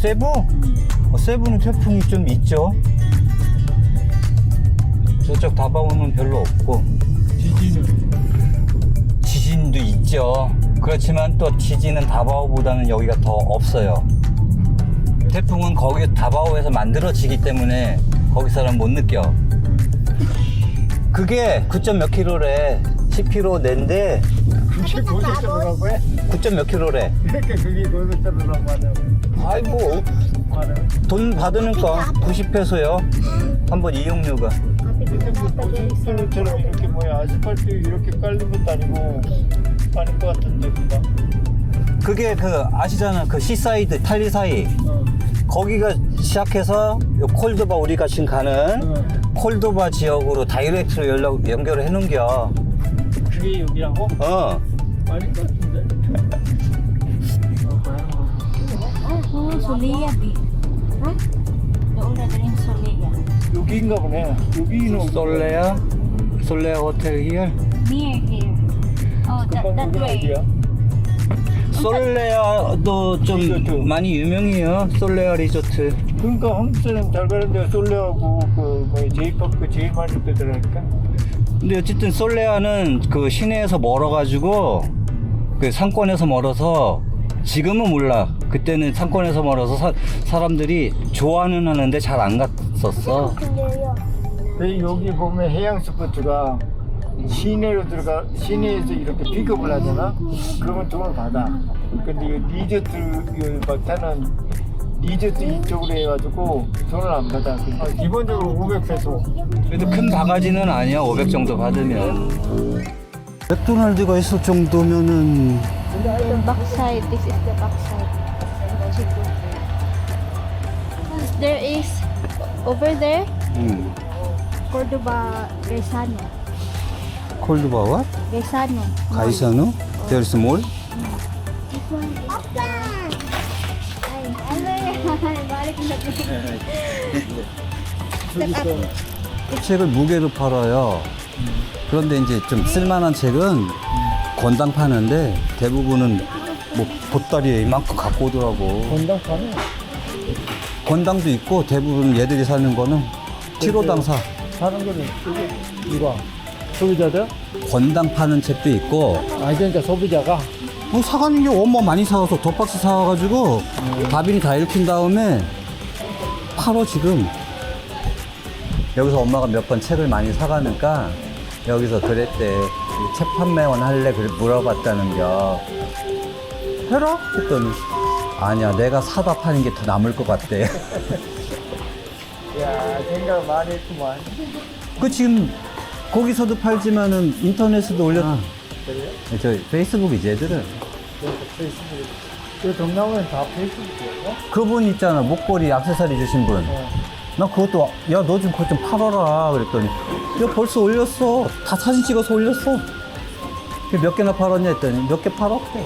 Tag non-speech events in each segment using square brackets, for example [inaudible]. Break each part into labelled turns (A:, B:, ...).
A: 세부? 어, 세부는 태풍이 좀 있죠. 저쪽 다방어는 별로 없고
B: 지지는
A: 지진도 있죠. 그렇지만 또 지진은 다바오보다는 여기가 더 없어요. 태풍은 거기 다바오에서 만들어지기 때문에 거기서는 못 느껴. 그게 9. 몇 킬로래. 10킬로 낸데
B: 그게 고속도로라고 해?
A: 9. 몇 킬로래.
B: 그러니까 그게 고속도로라고 하냐고
A: 아이 뭐
B: 말해
A: 돈 받으니까 90페소요. 한번 이용료가.
B: 고속도로처럼 이렇게 뭐야 아스팔트 이렇게 깔린 것도 아니고 아닐 것 같은데 그가
A: 그게 그 아시잖아. 그 시사이드 탈리 사이.
B: 어.
A: 거기가 시작해서 요 콜도바 우리가 지금 가는
B: 어.
A: 콜도바 지역으로 다이렉트로 연락 연결을 해놓은겨.
B: 그게 여기라고?
A: 어.
B: 것 같은데?
C: Doon na rin Sulia.
B: 여기인가 보네 여기는
A: 솔레아 솔레아 호텔 here.
C: Near here. Oh, that, that way.
A: 솔레아도 좀
B: 리조트.
A: 많이 유명해요. 솔레아 리조트.
B: 그러니까 한국 사람 잘 가는 데가 솔레하고 그 제이파크 제일 많이 빼더라니까
A: 근데 어쨌든 솔레아는 그 시내에서 멀어가지고 그 상권에서 멀어서 지금은 몰라. 그때는 상권에서 멀어서 사, 사람들이 좋아는 하는데 잘 안 갔었어.
B: 근데 여기 보면 해양 스포츠가 시내로 들어가 시내에서 이렇게 픽업을 하잖아 그러면 돈을 받아 근데 이 리조트 이 막타는 리조트 이쪽으로 해가지고 돈을 안 받아 아, 기본적으로 500 페소
A: 그래도 큰 바가지는 아니야. 500 정도 받으면. 맥도날드가 있을 정도면은
C: The backside. This is the backside. There is over there
A: 음.
C: Cordoba Gaisano.
A: 콜드바와
C: Gaisano.
A: 가이사노 There's more.
C: This one is the... Ay, ano yan? Balik na up.
A: 책을 무게로 팔아요. 그런데 이제 좀 쓸만한 책은 권당 파는데 대부분은 뭐 보따리에 이만큼 갖고 오더라고.
B: 건당 파네
A: 권당도 있고 대부분 얘들이 사는 거는 키로당 사.
B: 사는 거는 이거 소비자들?
A: 권당 파는 책도 있고
B: 아니 그러니까 소비자가
A: 뭐 사가는 게 엄마 많이 사와서 더 박스 사와가지고 다빈이 다 읽힌 다음에 팔어 지금 여기서 엄마가 몇 번 책을 많이 사가니까 여기서 그랬대. 이책 판매원 할래? 그래 물어봤다는 겨. 해라? 했더니 아니야 내가 사다 파는 게 더 남을 것 같대. [laughs]
B: 야 생각 많이 했구만.
A: 그 지금 거기서도 팔지만은 인터넷에도 올려
B: 그래요?
A: 저 페이스북이지 얘들은.
B: 페이스북 그 동남아는 다 페이스북이에요?
A: 그분 있잖아 목걸이 액세서리 주신 분.
B: 어.
A: 나 그것도 야 너 좀 그거 좀 팔아라 그랬더니 야 벌써 올렸어 다 사진 찍어서 올렸어 그몇 개나 팔았냐 했더니 몇 개 팔았대.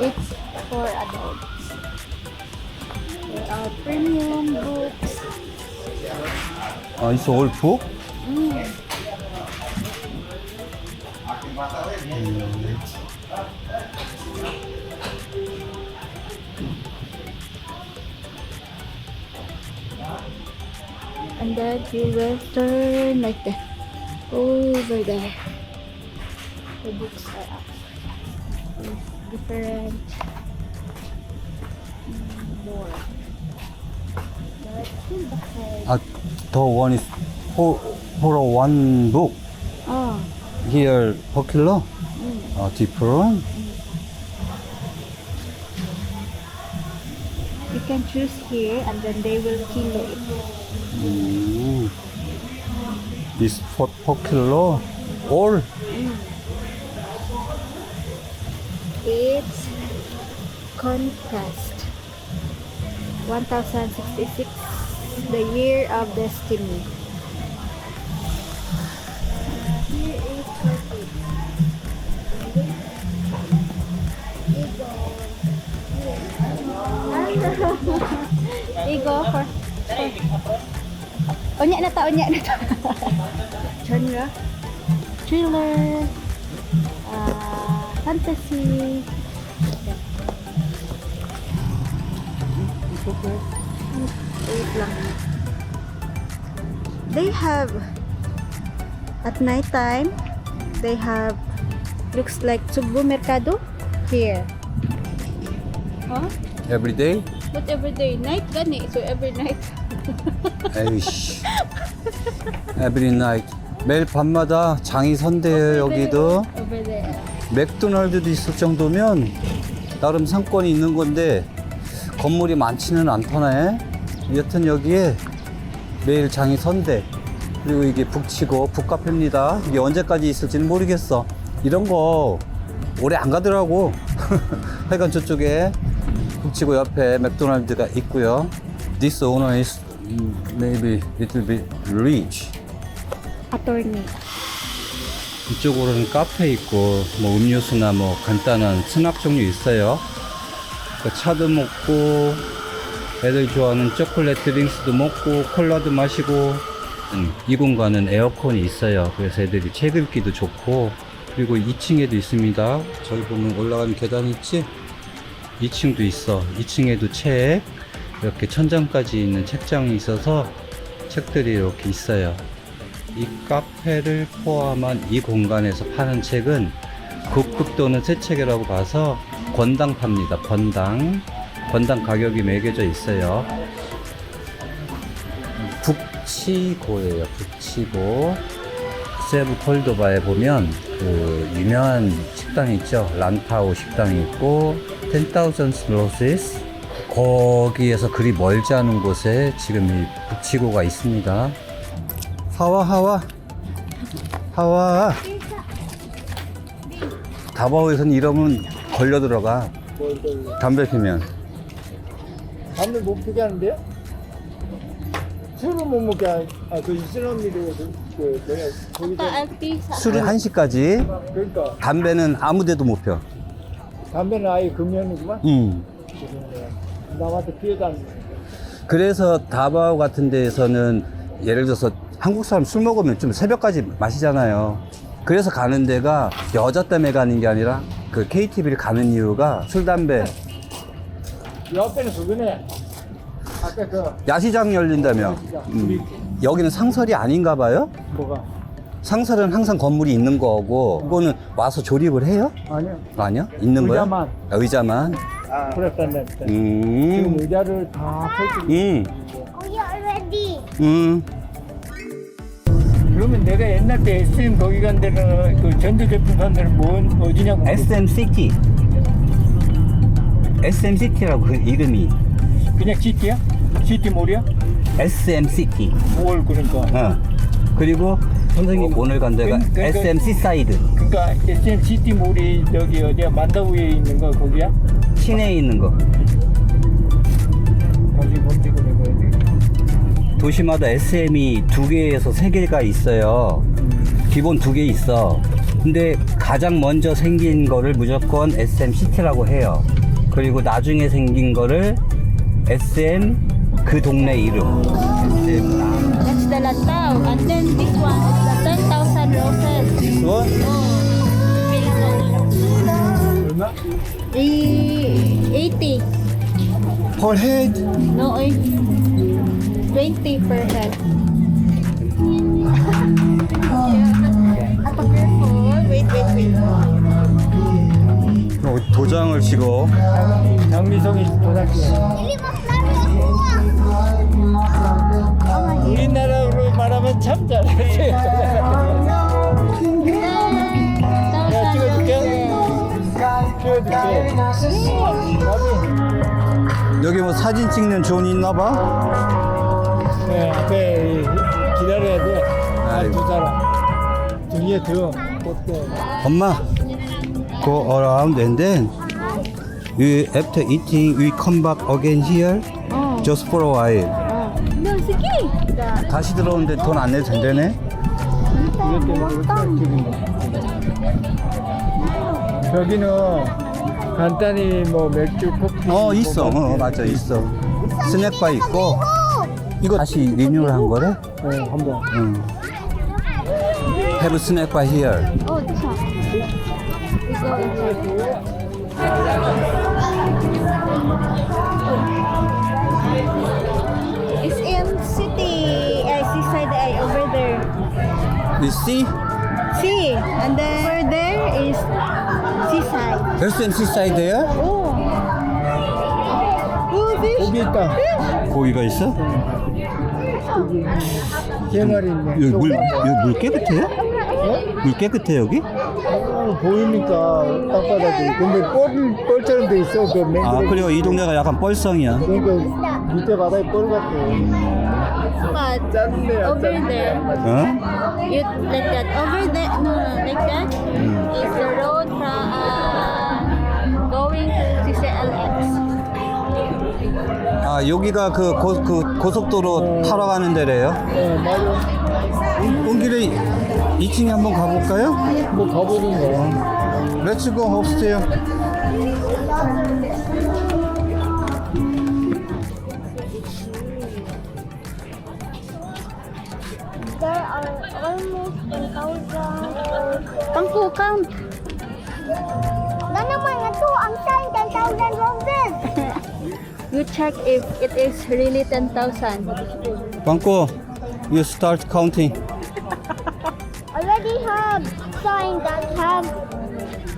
C: It's for adults. There are premium books.
A: 아 있어 올북
C: Mm. And then you will turn like that. Over there. The books are up. Different. mm, More.
A: at the one is for, for one book.
C: 어.
A: Here per kilo, uh, different.
C: You can choose here and then they will kill it.
A: Mm. This for per kilo, all
C: It's contrast. 1066 The Year of Destiny. [laughs] Here is Turkey. we go for? Onya na ta, onya na ta. [laughs] Genre. Thriller. Uh, fantasy. Wait lang. They have at night time they have looks like Cebu Mercado here. Huh?
A: Every day?
C: But every day night gani so every night.
A: 에이씨. Every night. 매일 밤마다 장이 선대요 여기도.
C: Over there.
A: 맥도날드도 있을 정도면 나름 상권이 있는 건데 건물이 많지는 않다네. 여튼 여기에 매일 장이 선대. 그리고 이게 북치고 북카페입니다. 이게 언제까지 있을지는 모르겠어. 이런 거 오래 안 가더라고. [laughs] 하여간 저쪽에 북치고 옆에 맥도날드가 있고요. This owner is mm, maybe little bit rich.
C: Attorney.
A: 이쪽으로는 카페 있고 뭐 음료수나 뭐 간단한 스낵 종류 있어요. 그 차도 먹고 애들 좋아하는 초콜릿 드링크도 먹고 콜라도 마시고 음, 이 공간은 에어컨이 있어요. 그래서 애들이 책 읽기도 좋고 그리고 2층에도 있습니다. 저기 보면 올라가는 계단 있지? 2층도 있어. 2층에도 책 이렇게 천장까지 있는 책장이 있어서 책들이 이렇게 있어요. 이 카페를 포함한 이 공간에서 파는 책은 국급 또는 새 책이라고 봐서 권당 팝니다. 권당. 권당 가격이 매겨져 있어요. 북치고예요. 북치고. 세부 콜도바에 보면 그 유명한 식당이 있죠. 란타오 식당이 있고 10,000 로시스 거기에서 그리 멀지 않은 곳에 지금 이 북치고가 있습니다. 하와 하와 하와 다바오에선 이러면 걸려 들어가. 담배 피면
B: 담배 못 피게 하는데요? 술을 못 먹게 하, 아, 그 그, 그, 뭐야, 거기서.
C: Auntie sa
A: 술은 1시까지
B: 그러니까,
A: 담배는 아무 데도 못 펴.
B: 담배는 아예 금연이구만?
A: 음.
B: 남한테 피해 다니는
A: 그래서 다바오 같은 데에서는 예를 들어서 한국 사람 술 먹으면 좀 새벽까지 마시잖아요. 그래서 가는 데가 여자 때문에 가는 게 아니라 그 KTV를 가는 이유가 술 담배
B: 옆에는 그거네. 아까 그,
A: 야시장 열린다며. 음. 여기는 상설이 아닌가 봐요.
B: 뭐가?
A: 상설은 항상 건물이 있는 거고 그거는 와서 조립을 해요?
B: 아니요.
A: 아니요? 있는 거야?
B: 의자만.
A: 아, 의자만.
B: 아, 그랬단다. 지금
A: 음.
B: 의자를 다 펼치고.
A: 음.
C: Oh, you already.
A: 음.
B: 그러면 내가 옛날 때 SM 거기 간 데는 그 전자제품 산 데는 뭔, 어디냐고.
A: SM 시티. SM 시티라고 그 이름이.
B: 그냥 시티야? 시티몰이야?
A: SM 시티.
B: 뭘 그러니까.
A: 어. 그리고 선생님 오늘 간 데가
B: 그- 그- 그-
A: SM 시사이드.
B: 그러니까 SM 시티몰이 저기 어디야 만다우에 있는 거 거기야?
A: 시내에 있는 거.
B: 뭔지 그래.
A: 도시마다 SM이 두 개에서 세 개가 있어요. 기본 두 개 있어. 근데 가장 먼저 생긴 거를 무조건 SM 시티라고 해요. 그리고 나중에 생긴 거를 SM 그 동네 이름. SM.
C: That's the lantau. And then this one is the 10,000 roses.
A: This one?
C: Oh.
B: 얼마?
C: E 80.
A: Per head.
C: No, oy. 20 per head. Careful? Wait, wait, wait.
A: 어, 도장을 찍어.
B: 장미송이 도사기. 우리나라로 말하면 참 잘해. 야, 찍어줄게. 찍어줄게.
A: 여기 뭐 사진 찍는 존이 있나 봐?
B: 네, 앞에 기다려야 돼.
A: 아이고.
B: 두 사람. 등에 등. 꽃게.
A: 엄마, go around and then you, after eating we come back again here
C: Oh.
A: just for a while. 다시 들어오는데 돈 안 내도 된다네?
B: 저기는 간단히 뭐 맥주, 커피.
A: 어,
B: 뭐
A: 있어. 어, 맞아, 있어. 스낵바 있고 이거 다시 리뉴얼 한 거래?
B: 네, 한번.
A: 응. Have a snack bar here.
C: Oh, this one. It's in city, uh, seaside eye over there.
A: You see?
C: See, and then over there is seaside.
A: There's an seaside there?
C: Oh. Oh, fish.
B: 고기 있다.
A: 고기가 있어?
B: 세 마리 있네.
A: 여기 물, 여기 물 깨끗해? 물 깨끗해 여기?
B: 어, 보이니까 땅바닥이. 근데 뻘, 뻘처럼 돼 있어. 그 맹.
A: 아 그리고 이 동네가 약간 뻘성이야.
B: 그러니까 밑에 바다에 뻘 같아.
C: But
B: 짠데,
C: over there,
A: 어?
C: you like that. Over there, no, no, like that is the road from uh, going to CCLX.
A: 아 여기가 그, 고, 그 고속도로 타러 가는 데래요.
B: 네, 맞아.
A: 온 길에 2층에 한번 가볼까요?
B: 뭐 가보는 거.
A: Let's go upstairs.
C: There are almost 1,000. Pangko count.
D: Na naman nga to, ang sign 10,000 roses.
C: You check if it is really 10,000.
A: Bangko, you start counting.
D: Sign that have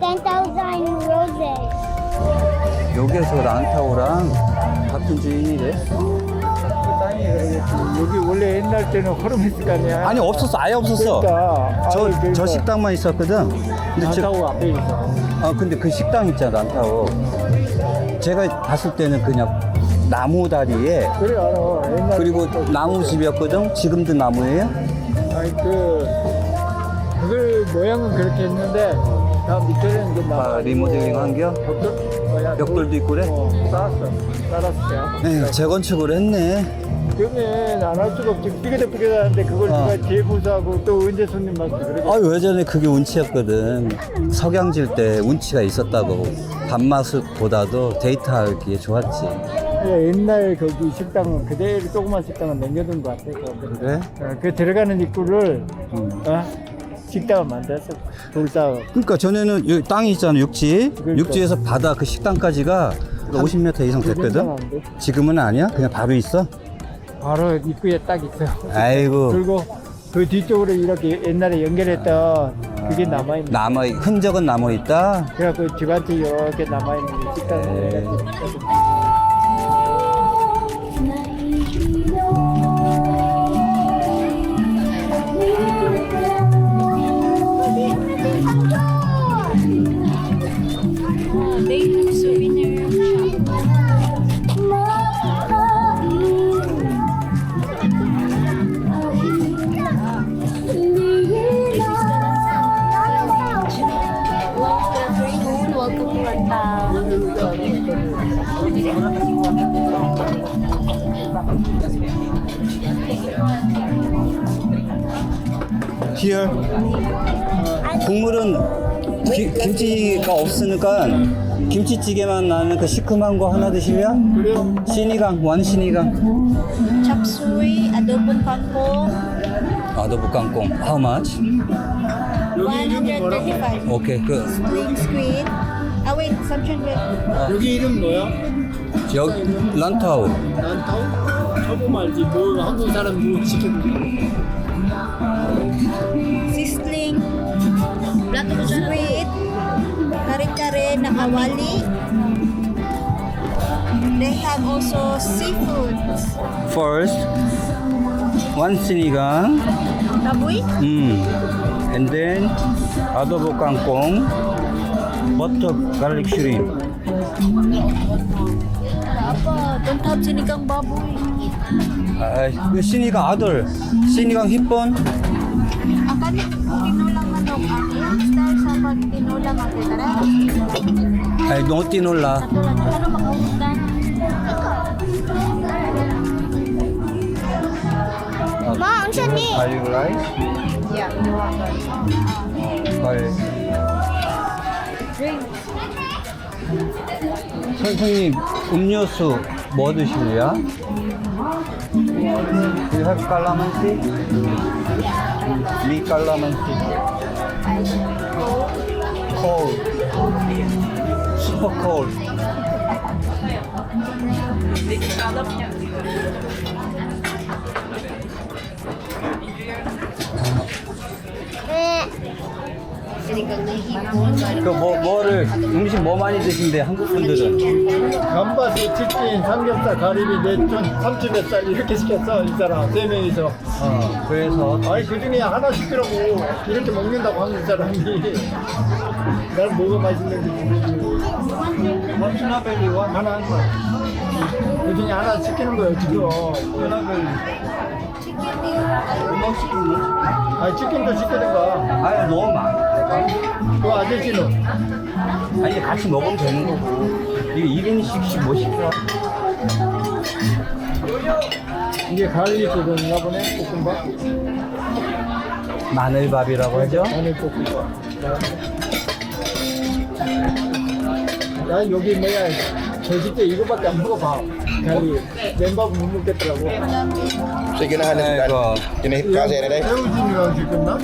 D: 10,000 roses.
A: 여기에서 란타오랑 같은 주인이래.
B: 여기 원래 옛날 때는 허름했을 거 아니야.
A: 아니 없었어, 아예 없었어.
B: 그러니까.
A: 저,
B: 아니, 그러니까
A: 저 식당만 있었거든. 근데 저,
B: 안타고 앞에 있어.
A: 아 근데 그 식당 있잖아, 란타오. 제가 봤을 때는 그냥 나무 다리에
B: 그래 알아. 옛날
A: 그리고 나무 집이었거든. 지금도 나무예요?
B: 아니 그 그걸 모양은 그렇게 했는데 다 밑에는 이제 나
A: 아, 리모델링 한겨?
B: 벽돌 뭐야
A: 벽돌도 있고 그래?
B: 어, 쌓았어. 쌓았어요.
A: 네, 재건축을 했네.
B: 그러면 안 할 수가 없지. 삐그덕삐그덕 하는데 그걸
A: 어.
B: 누가 재부수하고 또 언제 손님 맞고 그러게.
A: 아, 예전에 그게 운치였거든. 석양질 때 운치가 있었다고. 밥맛보다도 데이트하기에 좋았지.
B: 예, 옛날 거기 식당은 그대로 조그만 식당은 남겨둔 것 같아. 그거.
A: 그래?
B: 어, 그 들어가는 입구를
A: 음.
B: 어? 식당을 만들었어. 돌다가.
A: 그러니까 전에는 여기 땅이 있잖아, 육지.
B: 그러니까.
A: 육지에서 바다 그 식당까지가 50m 이상
B: 그
A: 됐거든. 지금은 아니야? 그냥 바로 있어?
B: 바로 입구에 딱 있어.
A: 아이고.
B: 그리고 그 뒤쪽으로 이렇게 옛날에 연결했던 그게 남아있는
A: 남아, 흔적은 남아 있다?
B: 그래갖고 집한테 이렇게 남아있는 게 식당을
A: 네.
B: 해가지고
A: Here. 국물은 기- 김치가 없으니까 김치찌개만 나는 그 시큼한 거 하나 드시면 신이강, 원 신이강.
C: Suey, adobong kangkong,
A: 아도부 깡콩. How much?
C: 135.
A: 오케이, 그
C: Spring squid. Ah, wait, something with
B: 여기 이름 뭐야?
A: 여기 란타오.
B: 난 타오? 처음 알지 뭐 한국 사람 뭐 시켰는데
C: squid, kare-kare na kawali. They have also seafood.
A: First, one sinigang.
C: Kaboy?
A: 음. And then adobo kangkong, butter garlic shrimp.
C: Apa, don't have sinigang baboy.
A: 아, 그 신이강 아들. 신이
C: pag ang titara.
A: 아이 노 띠놀라.
C: Katulad ano makaundan.
D: Ma, ang siya ni.
A: 갈릭 라이스.
C: Yeah.
A: 갈.
C: Drink.
A: 선생님 음료수 뭐 드실래요? You have calamansi? Me calamansi. Cold. Super cold. 그 뭐 뭐를 음식 뭐 많이 드신대 한국 분들은
B: 감바스, 치킨, 삼겹살, 가리비, 내촌, 삼치뱃살 이렇게 시켰어 이 사람 세 명이서.
A: 어 그래서
B: 아니 그 중에 하나 시키라고 이렇게 먹는다고 한국 사람이. 난 뭐가 맛있는지 모르지.
A: 삼치나벨리와
B: 하나 한 거야. 그 중에 하나 시키는 거예요 지금.
A: 삼치나벨리 음악 시키는
B: 아니 치킨도 시키든가.
A: 아니 너무 많아
B: 그 아저씨는
A: 아니 같이 먹으면 되는 거고 이게 1인씩씩 뭐 시켜
B: 이게 갈비 그거인가 보네 볶음밥.
A: 마늘밥이라고 하죠
B: 마늘 볶음밥. 나 여기 뭐야 저집 때 이거밖에 안 먹어봐. 갈비 맨밥은 못 먹겠더라고.
A: 아이고
E: kasih ni deh.
B: 새우젓이랑 시켰나?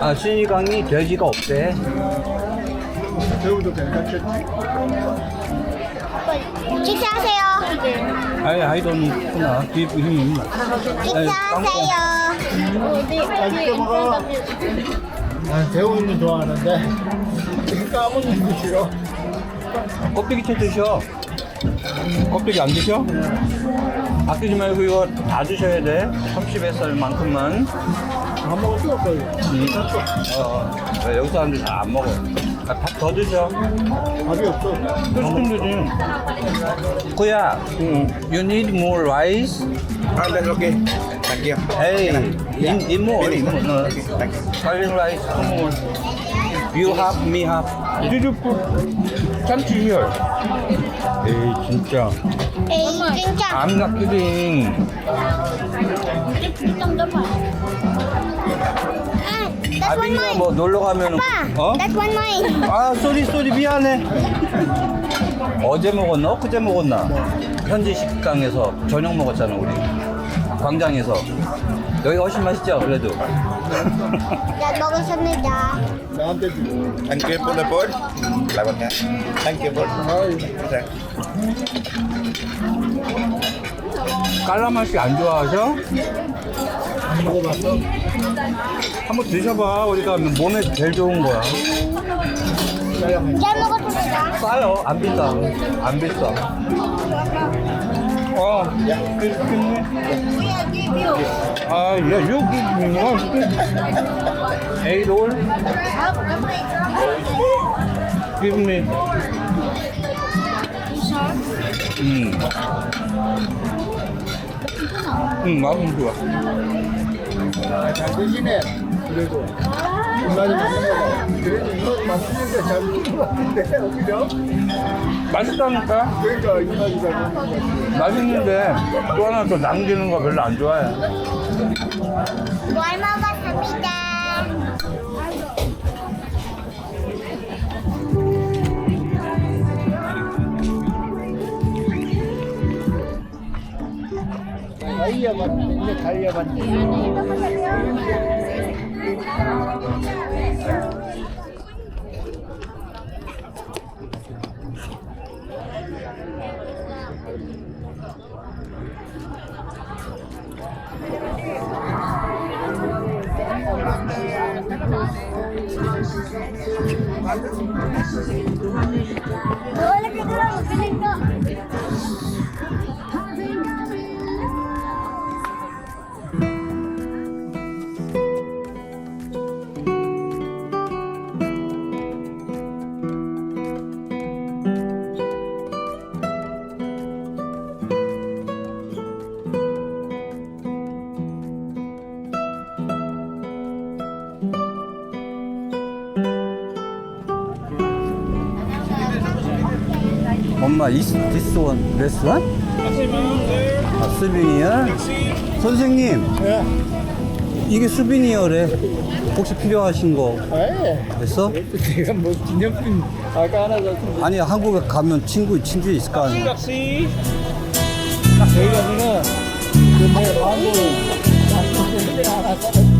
A: 아 순이강이 돼지가 없대
B: 새우도 괜찮겠지.
D: 식사하세요.
A: 아이 아이 don't 있구나 give him
D: 식사하세요.
B: 맛있게 먹어. 난 새우는 좋아하는데 지금 까먹는 거 싫어.
A: 껍데기 채 드셔 껍데기 안 드셔? 아끼지 말고 이거 다 드셔야 돼 30뱃살만큼만
B: 안 먹을 수 없어. 이거.
A: 어, 어. 여기 사람들 잘 안 먹어 아, 밥더 드셔
B: 밥이 없어.
A: 또 시키면 되지 kuya you need more rice
E: Ah, that's okay. Thank you.
A: hey in, in more in more no.
E: Okay, thank you.
A: Fried rice two more you half me half did you put 참치 here 에이 진짜
D: 에이, 진짜.
A: I'm not kidding
D: 아,
A: 아빈이가. 뭐 놀러 가면은
D: 아빠,
A: 어?
D: that's one mine.
A: 아 쏘리 쏘리 미안해 어제 먹었나 엊그제 먹었나 현지 식당에서 저녁 먹었잖아 우리 광장에서 여기 훨씬 맛있죠 그래도
D: 잘 먹었습니다.
B: 나한테 주고.
E: Thank you for the food. Thank you for.
B: 아이,
A: 깔라맛이 안 좋아하셔?
B: 안 먹어봤어?
A: 한번 드셔봐 우리가 몸에 제일 좋은 거야.
D: 잘 먹었습니다.
A: 싸요 안 비싸 안 비싸 어 맛있겠네 아 예, 여기 에이 올 give me 음. 음, 맛은 좋아.
B: 아, 잘 드시네. 그래도. 거 그래도 이거 맛있는데 잘 먹는 거 같은데, 그죠?
A: 맛있다니까?
B: 그러니까.
A: 맛있는데 또 하나 더 남기는 거 별로 안 좋아해.
D: 잘 먹었습니다.
B: 다이아 맞는데.
D: Wala ka lang, magaling ka.
A: 엄마, is this one restaurant? 아, 스비니야? 선생님,
B: 예.
A: 이게 수비니어래. 혹시 필요하신
B: 거에
A: 있어?
B: 내가 뭐 기념품 아까 하나 줬는데
A: 아니 한국에 가면 친구 친구 있을 거 아니야.
B: 저희 가서는 그내 마음을 하나